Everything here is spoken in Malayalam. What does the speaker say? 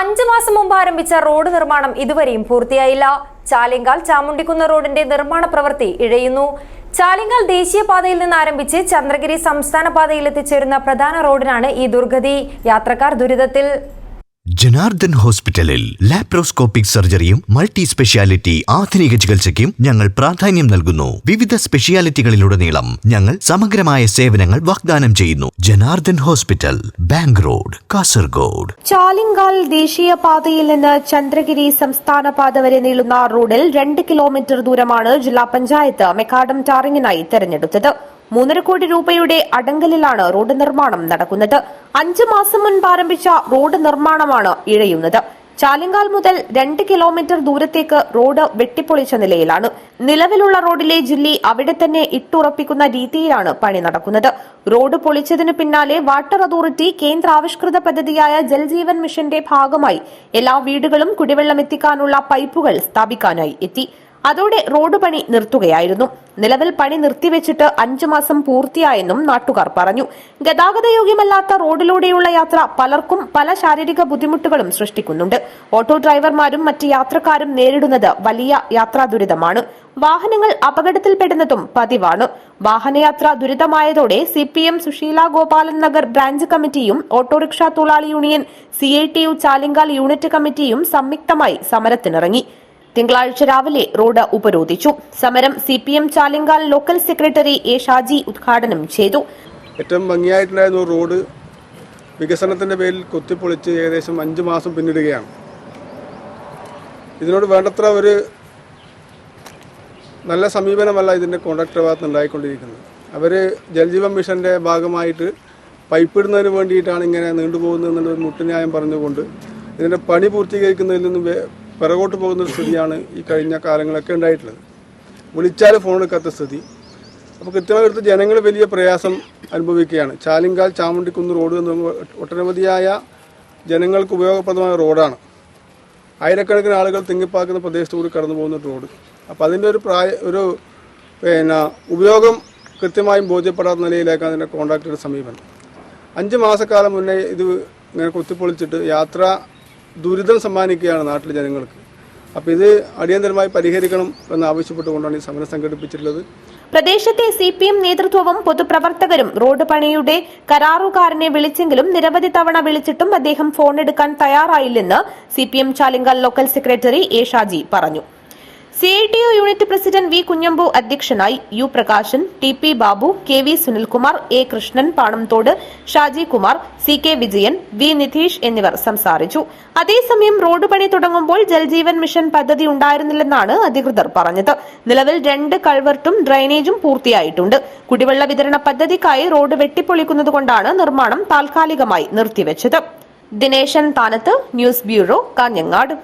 അഞ്ചു മാസം മുമ്പ് ആരംഭിച്ച റോഡ് നിർമ്മാണം ഇതുവരെയും പൂർത്തിയായില്ല. ചാലിങ്കാൽ ചാമുണ്ടിക്കുന്ന് റോഡിന്റെ നിർമ്മാണ പ്രവൃത്തി ഇഴയുന്നു. ചാലിങ്കാൽ ദേശീയപാതയിൽ നിന്ന് ആരംഭിച്ച് ചന്ദ്രഗിരി സംസ്ഥാന പാതയിൽ എത്തിച്ചേരുന്ന പ്രധാന റോഡിനാണ് ഈ ദുർഗതി. യാത്രക്കാർ ദുരിതത്തിൽ ജനാർദ്ദൻ ഹോസ്പിറ്റലിൽ ലാപ്രോസ്കോപ്പിക് സർജറിയും മൾട്ടി സ്പെഷ്യാലിറ്റി ആധുനിക ചികിത്സയ്ക്കും ഞങ്ങൾ പ്രാധാന്യം നൽകുന്നു. വിവിധ സ്പെഷ്യാലിറ്റികളിലുടനീളം ഞങ്ങൾ സമഗ്രമായ സേവനങ്ങൾ വാഗ്ദാനം ചെയ്യുന്നു. Janardhan hospital bank road Kasaragod. Chalingal ദേശീയപാതയിൽ നിന്ന് ചന്ദ്രഗിരി സംസ്ഥാന പാത വരെ നീളുന്ന റോഡിൽ രണ്ട് കിലോമീറ്റർ ദൂരമാണ് ജില്ലാ പഞ്ചായത്ത് മെക്കാഡം ടാറിങ്ങിനായി തെരഞ്ഞെടുത്തത്. മൂന്നര കോടി രൂപയുടെ അടങ്കലിലാണ് റോഡ് നിർമ്മാണം നടക്കുന്നത്. അഞ്ചു മാസം മുൻപ് ആരംഭിച്ച റോഡ് നിർമ്മാണമാണ് ഇഴയുന്നത്. ചാലിങ്കാൽ മുതൽ രണ്ട് കിലോമീറ്റർ ദൂരത്തേക്ക് റോഡ് വെട്ടിപ്പൊളിച്ച നിലയിലാണ്. നിലവിലുള്ള റോഡിലെ ജില്ലി അവിടെ തന്നെ ഇട്ടുറപ്പിക്കുന്ന രീതിയിലാണ് പണി നടക്കുന്നത്. റോഡ് പൊളിച്ചതിനു പിന്നാലെ വാട്ടർ അതോറിറ്റി കേന്ദ്ര ആവിഷ്കൃത പദ്ധതിയായ ജൽജീവൻ മിഷന്റെ ഭാഗമായി എല്ലാ വീടുകളും കുടിവെള്ളം എത്തിക്കാനുള്ള പൈപ്പുകൾ സ്ഥാപിക്കാനായി എത്തി. അതോടെ റോഡ് പണി നിർത്തുകയായിരുന്നു. നിലവിൽ പണി നിർത്തിവെച്ചിട്ട് അഞ്ചു മാസം പൂർത്തിയായെന്നും നാട്ടുകാർ പറഞ്ഞു. ഗതാഗതയോഗ്യമല്ലാത്ത റോഡിലൂടെയുള്ള യാത്ര പലർക്കും പല ശാരീരിക ബുദ്ധിമുട്ടുകളും സൃഷ്ടിക്കുന്നുണ്ട്. ഓട്ടോ ഡ്രൈവർമാരും മറ്റ് യാത്രക്കാരും നേരിടുന്നത് വലിയ യാത്രാ ദുരിതമാണ്. വാഹനങ്ങൾ അപകടത്തിൽപ്പെടുന്നതും പതിവാണ്. വാഹനയാത്ര ദുരിതമായതോടെ C P M Susheela Gopalan Nagar branch കമ്മിറ്റിയും ഓട്ടോറിക്ഷ തൊഴിലാളി union C I T U Chalingal unit കമ്മിറ്റിയും സംയുക്തമായി സമരത്തിനിറങ്ങി. തിങ്കളാഴ്ച രാവിലെ റോഡ് ഉപരോധിച്ചു. സമരം C P M Chalingal local secretary A Shaji ഉദ്ഘാടനം ചെയ്തു. ഏറ്റവും ഭംഗിയായിട്ടുണ്ടായിരുന്ന റോഡ് വികസനത്തിന്റെ പേരിൽ കൊത്തിപ്പൊളിച്ച് ഏകദേശം അഞ്ച് മാസം പിന്നിടുകയാണ്. ഇതിനോട് വേണ്ടത്ര ഒരു നല്ല സമീപനമല്ല ഇതിന്റെ കോൺട്രാക്ടർ ഭാഗത്ത് ഉണ്ടായിക്കൊണ്ടിരിക്കുന്നത്. അവർ ജൽജീവൻ മിഷന്റെ ഭാഗമായിട്ട് പൈപ്പ് ഇടുന്നതിന് വേണ്ടിയിട്ടാണ് ഇങ്ങനെ നീണ്ടുപോകുന്നത് എന്നുള്ളൊരു മുട്ടുന്യായം പറഞ്ഞുകൊണ്ട് ഇതിന്റെ പണി പൂർത്തീകരിക്കുന്നതിൽ നിന്നും പിറകോട്ട് പോകുന്ന ഒരു സ്ഥിതിയാണ് ഈ കഴിഞ്ഞ കാലങ്ങളൊക്കെ ഉണ്ടായിട്ടുള്ളത്. വിളിച്ചാൽ ഫോൺ എടുക്കാത്ത സ്ഥിതി. അപ്പോൾ കൃത്യമായി എടുത്ത് ജനങ്ങൾ വലിയ പ്രയാസം അനുഭവിക്കുകയാണ്. ചാലിങ്കാൽ ചാമുണ്ടിക്കുന്ന് റോഡ് എന്ന് ഒട്ടനവധിയായ ജനങ്ങൾക്ക് ഉപയോഗപ്രദമായ റോഡാണ്. ആയിരക്കണക്കിന് ആളുകൾ തിങ്ങിപ്പാക്കുന്ന പ്രദേശത്തുകൂടി കടന്നു പോകുന്ന റോഡ്. അപ്പോൾ അതിന്റെ ഒരു പ്രായ ഒരു പിന്നെ ഉപയോഗം കൃത്യമായും ബോധ്യപ്പെടാത്ത നിലയിലേക്കാണ് അതിന്റെ കോൺട്രാക്ടറുടെ സമീപനം. അഞ്ച് മാസക്കാലം മുന്നേ ഇത് ഇങ്ങനെ കുത്തിപ്പൊളിച്ചിട്ട് യാത്ര ദുരിതം സമ്മാനിക്കുകയാണ് നാട്ടിലെ ജനങ്ങൾക്ക്. അപ്പോൾ ഇത് അടിയന്തരമായി പരിഹരിക്കണം എന്ന് ആവശ്യപ്പെട്ടുകൊണ്ടാണ് ഈ സമരം സംഘടിപ്പിച്ചിട്ടുള്ളത്. പ്രദേശത്തെ സി പി എം നേതൃത്വവും പൊതുപ്രവർത്തകരും റോഡ് പണിയുടെ കരാറുകാരനെ വിളിച്ചെങ്കിലും നിരവധി തവണ വിളിച്ചിട്ടും അദ്ദേഹം ഫോണെടുക്കാൻ തയ്യാറായില്ലെന്ന് C P M Chalingal local secretary A Shaji പറഞ്ഞു. C I T U unit president V Kunhambu അധ്യക്ഷനായി U Prakashan T P Babu K V Sunilkumar A Krishnan Panamthode Shaji Kumar C K Vijayan V Nidheesh എന്നിവർ സംസാരിച്ചു. അതേസമയം റോഡ് പണി തുടങ്ങുമ്പോൾ ജൽജീവൻ മിഷൻ പദ്ധതി ഉണ്ടായിരുന്നില്ലെന്നാണ് അധികൃതർ പറഞ്ഞത്. നിലവിൽ രണ്ട് കൾവർട്ടും ഡ്രൈനേജും പൂർത്തിയായിട്ടുണ്ട്. കുടിവെള്ള വിതരണ പദ്ധതിക്കായി റോഡ് വെട്ടിപ്പൊളിക്കുന്നതുകൊണ്ടാണ് നിർമ്മാണം താൽക്കാലികമായി നിർത്തിവെച്ചത്. Dineshan Thanath news bureau Kanhangad.